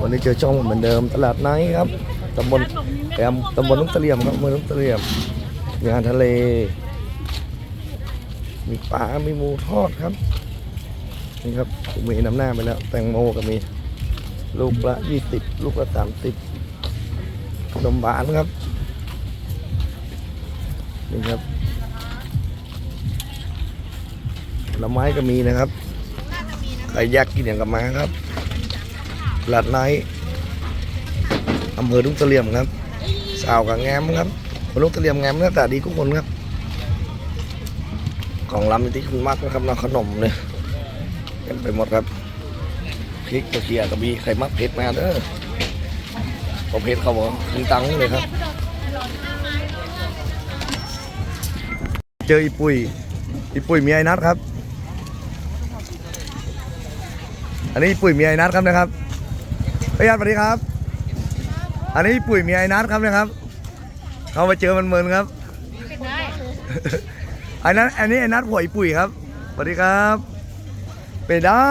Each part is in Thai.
วันนี้เจอช่องเหมือนเดิมตลาดไนท์ครับตำบลแอมตำบลนุ่งเลียมครับเมืองนุ่งเลียมมีอาหารทะเล มีปลา มีหมูทอดครับ นี่ครับผมมีน้ำหน้าไปแล้ว แตงโมก็มี ลูกละยี่สิบลูกละสามสิบขนมหวานครับ นี่ครับผลไม้ก็มีนะครับ ใครอยากกินอย่างกับมาครับ ลาดไนอำเภอลุงเสลี่ยมครับ สาวกับแง้มครับคนลุงเสลี่ยมแง้มหน้าตาดีทุกคนครับ ของลำที่คุณมักนะครับนะขนมเนี่ยเต็มไปหมดครับพริกกระเทียมกระบีใครมักเผ็ดมาเด้อพอเผ็ดเขาบอกมีตังค์เลยครับ เจออีปุยอีปุยมีไอ้นัดครับ อันนี้ปุ๋ยมีไอ้นัทครับนะครับ พี่ยัดสวัสดีครับ อันนี้ปุ๋ยเมียไอ้นัทครับนะครับ เขามาเจอมันเมินครับอันนั้นอันนี้ไอ้นัทผัวไอ้ปุ๋ยครับสวัสดีครับ ไปได้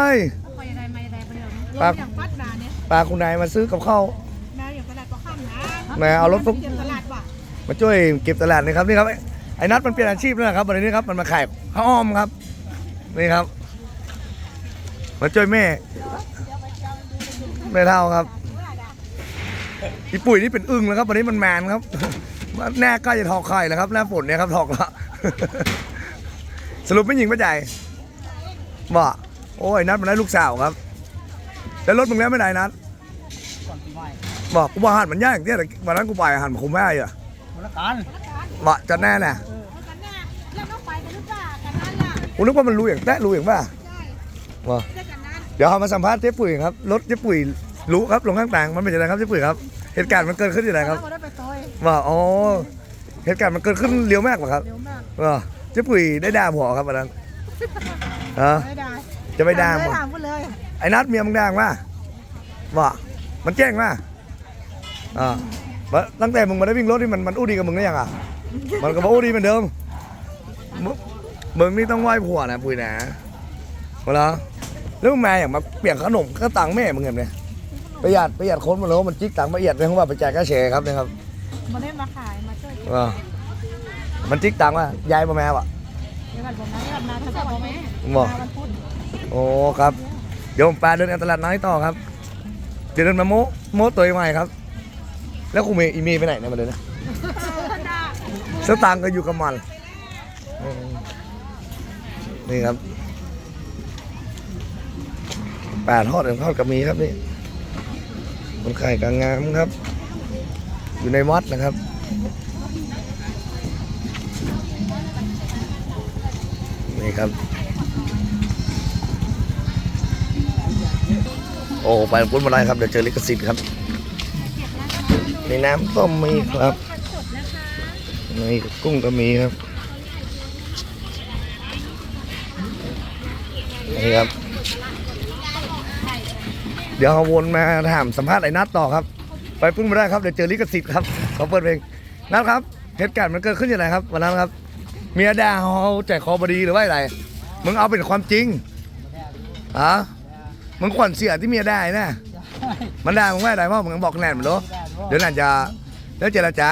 ไปอะไรมาอะไรไปเดี๋ยวนี้ครับอย่างฟัดดาเนี่ยปลาคุณนายมาซื้อกับข้าวแม่อย่างตลาดก็ข้ามนะแม่เอารถปุ๊บเตรียมตลาดว่ะมาช่วยเก็บตลาดนะครับนี่ครับไอ้นัทมันเปลี่ยนอาชีพแล้วนะครับวันนี้ครับมันมาขายข้าวอ้อมครับนี่ครับมาช่วยแม่ แม่เท่าครับอีปุ๋ยนี่เป็นอึ้งแล้วครับวันนี้มันแมนครับแน่ใกล้จะถอกไข่แล้วครับหน้าฝนเนี่ยครับถอกละสรุปไม่หญิงไม่ใจายบ่โอ้ยนัดมันได้ลูกสาวครับ แล้วรถมึงแล้วไม่ได้นัดบอกกูบอกหันมันยากอย่างเนี้ยแต่วันนั้นกูไปหันผมไม่ได้อะมันละกันบ่จะแน่น่ะเอากันแน่แล้วก็ไปกันหรือเปล่ากันนั่นล่ะกูนึกว่ามันรู้อย่างแต้รู้อย่างป่ะใช่บ่ไม่ได้กันนั่นเดี๋ยวเอามาสัมภาษณ์เจ๊ปุ๋ยครับรถเจ๊ปุ๋ย รู้ครับลงข้างต่างมันเป็นยังไงครับเจ๊ปุ๋ยครับ เหตุการณ์มันเกิดขึ้นยังไงครับเราได้ไปต่อยว่าอ๋อเหตุการณ์มันเกิดขึ้นเร็วมากเหรอครับเร็วมากว่าเจ๊ปุ๋ยได้ด่าผัวครับวันนั้นฮะไม่ได้จะไม่ด่าไม่มั้งถามพูดเลยไอ้นัดเมียมึงด่างป่ะว่ามันแจ้งป่ะอ่าแล้วตั้งแต่มึงมาได้วิ่งรถนี่มันมันอู้ดีกับมึงได้ยังอะมันก็บอกอู้ดีเหมือนเดิมมึงมึงนี่ต้องไหว้ผัวนะปุ๋ยนะมาแล้วแล้วมึงมาอย่างมาเปลี่ยนขนมก็ตังค์แม่มึงเห็นไหม ประหยัดประหยัดคนมาแล้วมันจิกตังค์ประหยัดเลยเพราะว่าไปจ่ายค่าแชร์ครับนะครับมาได้มาขายมาช่วยว่ามันจิกตังค์ว่ายายมาแม่วะเดี๋ยวกันผมนะเดี๋ยวกันนะถ้าจะบอกแม่บอกมาวันพุธโอ้ครับ เดี๋ยวผมปลาเดินการตลาดน้อยต่อครับเดี๋ยวเดินมาโมโมตัวเองใหม่ครับ แล้วครูเมย์อีเมย์ไปไหนเนี่ยมาเลยนะสตางค์ก็อยู่กับมันอืมนี่ครับปลาทอดทอดกับมีครับนี่ มันไข่กลางงามครับ อยู่ในวัดนะครับนี่ครับ โอ้ไปพุ่นมาได้ครับเดี๋ยวเจอลิขสิทธิ์ครับมีน้ำต้มมีครับในกุ้งก็มีครับนี่ครับ เดี๋ยวเราวนมาถามสัมภาษณ์ไอ้นัทต่อครับ ไปพุ่นมาได้ครับเดี๋ยวเจอลิขสิทธิ์ครับเขาเปิดเพลงนัทครับเหตุการณ์มันเกิดขึ้นยังไงครับวันนั้นครับ เมียด่าเขาใจคอบดีหรือว่าอะไรมึงเอาเป็นความจริงฮะมึงขวัญเสียที่เมียได้นะมันด่ามึงไม่ได้เพราะมึงบอกแน่นมันรู้เดี๋ยวนั่นจะแล้วเจรจา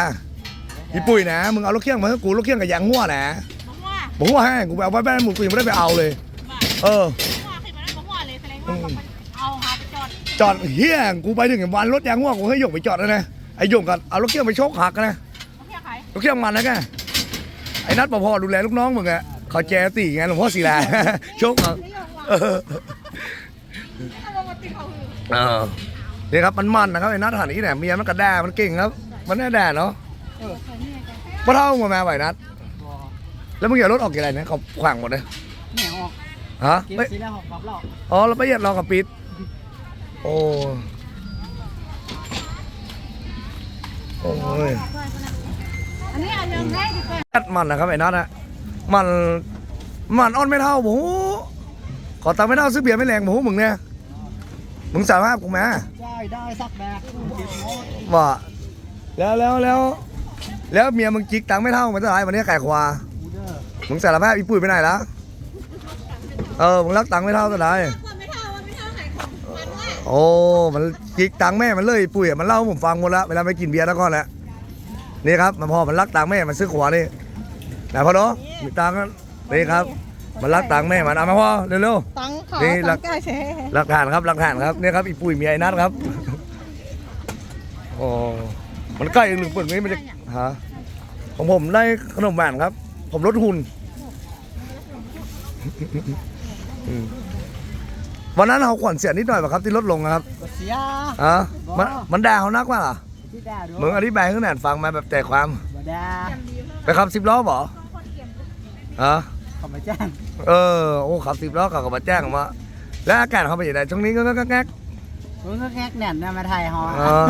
อีปุ้ยนะมึงเอาลูกเขี้ยงมาให้กูลูกเขี้ยงกับยางหัวนะบอกว่าบอกว่าให้กูไปเอาไปแบ้านหมูกูยังไม่ได้ไปเอาเลย เออบอกว่าคือมันบอกว่าเลยแสดงว่า จอดจอดเฮียกูไปถึงวันรถยางหัวกูให้หยกไปจอดแล้วนะไอ้หยกกันเอาลูกเขี้ยงไปโชกหักนะเขาเพียขายลูกเขี้ยงมันนะแกไอ้นัดปอพอดูแลลูกน้องมึงอะเขาแจตีไงหลวงพ่อศิลาโชกเอาเออถ้าว่ามันติดเขาคือเออนี่ครับมันมันนะครับไอ้นัดหันนี้เนี่ยเมียมันกระแด่มันเก่งครับ มันแน่แด่เนาะพระเท่ามาแม่ไหวนัดบ่แล้วมึงอย่ารถออกกี่ไรนะเขาขวางหมดเลยแม่ออกฮะเก็บไม่สีแล้วหอกกลับแล้วอ๋อแล้วประหยัดรองกับปิด โอ้โอ้ยอันนี้เอาย่างแรกดีกว่านัดมันนะครับไอ้นัดอะมันมันอ่อนไม่เท่าหมูขอตังค์ไม่เท่าซื้อเบียร์ไม่แรงหมูมึงเนี่ยมึงสารภาพกูมได้ได้สักแบบเก็บหมดว่าแล้วแล้วแล้วแล้วเมียมึงจิกตังค์ไม่เท่ามันจะไรวันนี้ไก่ความึงสารภาพอีปุ้ยไปไหนล้วเออมึงรักตังค์ไม่เท่าจะไร โอ้ มันจิกตังค์แม่มันเลยปุ๋ยอะมันเล่าให้ผมฟังหมดแล้วเวลาไปกินเบียร์แล้วก็แหละนี่ครับมันพอมันรักตังค์แม่มันซื้อขวานี่นะพ่อเนาะมีตังค์ก็นี่ครับ มันรักตังค์แม่มันเอามาพ่อเร็วตังค่ะนี่หลัตักงแก้เชๆหลักฐานครับหลักฐานครับนี่ครับอีปุ๋ยมีไอ้นัทครับโอ้มันใกล้หรือเปิดนี้มันจะฮะของผมได้ขนมหวานครับ ผมลดหุ่นอืม วันนั้นเขาขวัญเสียนิดหน่อยป่ะครับที่ลดลงอะครับเสียอะมันมันด่าเขานักว่าเหรอที่ด่าด้วยมึงอธิบายขึ้นหน่อยฟังมาแบบแต่ความบ่ด่าไปขับสิบล้อบ่อะเขามาจ้างเออโอ้ขับสิบล้อเขาก็มาแจ้งมาแล้วอากาศเขาเป็นยังไงช่วงนี้ก็ก็แก๊กมึงก็แงกแน่นนะมาไทยฮออ่า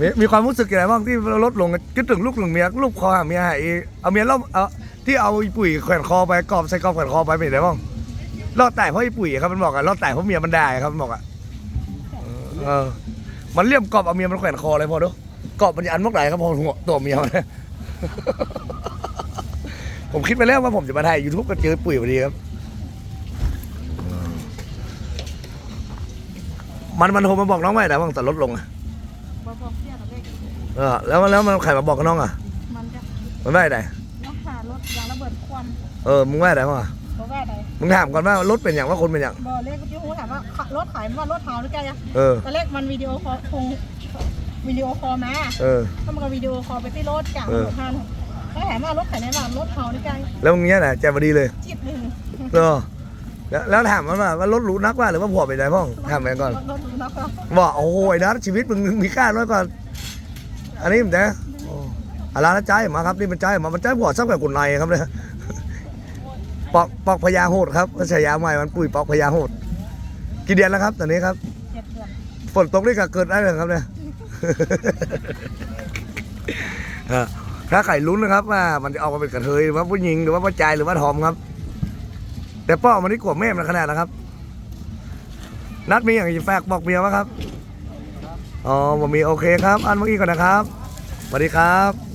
มีมีความรู้สึกยังไงบ้างที่ลดลงคิดถึงลูกหนึ่งเมียลูกคอหาเมียหายเอาเมียล่มเอาที่เอาอีปุ๋ยแขวนคอไปกรอบใส่กรอบแขวนคอไปเป็นยังไงบ้าง รอดแต่เพราะอีปุ๋ยครับมันบอกอะรอดแต่เพราะเมียมันได้ครับมันบอกอะเออ มันเลี่ยมกรอบเอาเมียมันแขวนคอเลยพอดูกรอบมันจะอันมากไหนครับพอหัวตัวเมียมันผมคิดไปแล้วว่าผมจะมาถ่ายยูทูบก็เจอปุ๋ยพอดีครับ มันมันโทรมาบอกน้องไม่แต่ว่าแต่ลดลงอะบอกบอกเสียกับเลขเออแล้วแล้วมันใครมาบอกกับน้องอะ มันจะมันไม่ได้รักษารถยางระเบิดควันเออมึงไม่ได้ป่ะ บอกว่าอะไรมึงถามก่อนว่ารถเป็นอย่างว่าคนเป็นอย่างบอกเลขเมื่อกี้หูถามว่ารถขายมันว่ารถเผาหรือไงอะเออ ตอนแรกมันวิดีโอคอลคงวิดีโอคอลมาเออ ก็มันก็วิดีโอคอลไปที่รถกลางเอถอนนท่านเขาถามว่ารถขายในบ้านรถเผาหรือไงแล้วมึงเนี้ยนะแจพอดีเลยจิตหนึ่งเออแล้วแล้วถามมันว่าว่ารถหรูนักว่าหรือว่าผัวไปไหนพ่องถามมันก่อน รถรถหรูนะครับบอกโอ้โหไอ้นัทชีวิตมึงมีค่าน้อยกว่าอันนี้มันนะโอ้อะไรนะใจมาครับนี่มันใจมามันใจผัวซักแบบกุนในครับเนี่ย ปอกปอกพญาโหดครับฉายาใหม่มันปุ๋ยปอกพญาโหดกี่เดือนแล้วครับ ตอนนี้ครับเจ็ดเดือนฝนตกนี่ก็เกิดได้เลยครับเนี่ยฮะถ้าไข่ลุ้นนะครับว่ามันจะออกมาเป็นกระเทยหรือว่าผู้หญิงหรือว่าผู้ชายหรือว่าทอมครับ แต่ป้อมันนี่กลัวแม่มันขนาดนะครับ นัดมีอย่างจะฝากบอกเมียว่าครับอ๋อผมมีโอเคครับ อันเมื่อกี้ก่อนนะครับสวัสดีครับ